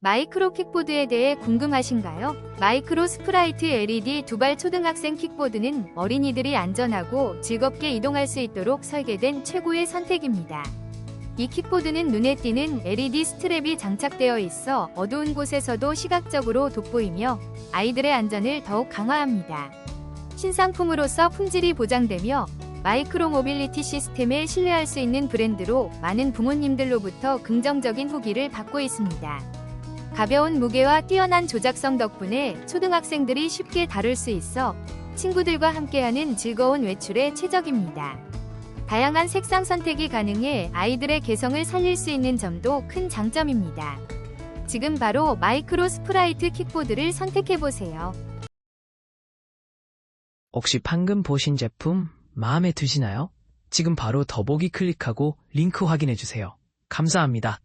마이크로 킥보드에 대해 궁금하신가요? 마이크로 스프라이트 LED 두발 초등학생 킥보드는 어린이들이 안전하고 즐겁게 이동할 수 있도록 설계된 최고의 선택입니다. 이 킥보드는 눈에 띄는 LED 스트랩이 장착되어 있어 어두운 곳에서도 시각적으로 돋보이며 아이들의 안전을 더욱 강화합니다. 신상품으로서 품질이 보장되며 마이크로 모빌리티 시스템에 신뢰할 수 있는 브랜드로 많은 부모님들로부터 긍정적인 후기를 받고 있습니다. 가벼운 무게와 뛰어난 조작성 덕분에 초등학생들이 쉽게 다룰 수 있어 친구들과 함께하는 즐거운 외출에 최적입니다. 다양한 색상 선택이 가능해 아이들의 개성을 살릴 수 있는 점도 큰 장점입니다. 지금 바로 마이크로 스프라이트 킥보드를 선택해보세요. 혹시 방금 보신 제품 마음에 드시나요? 지금 바로 더보기 클릭하고 링크 확인해주세요. 감사합니다.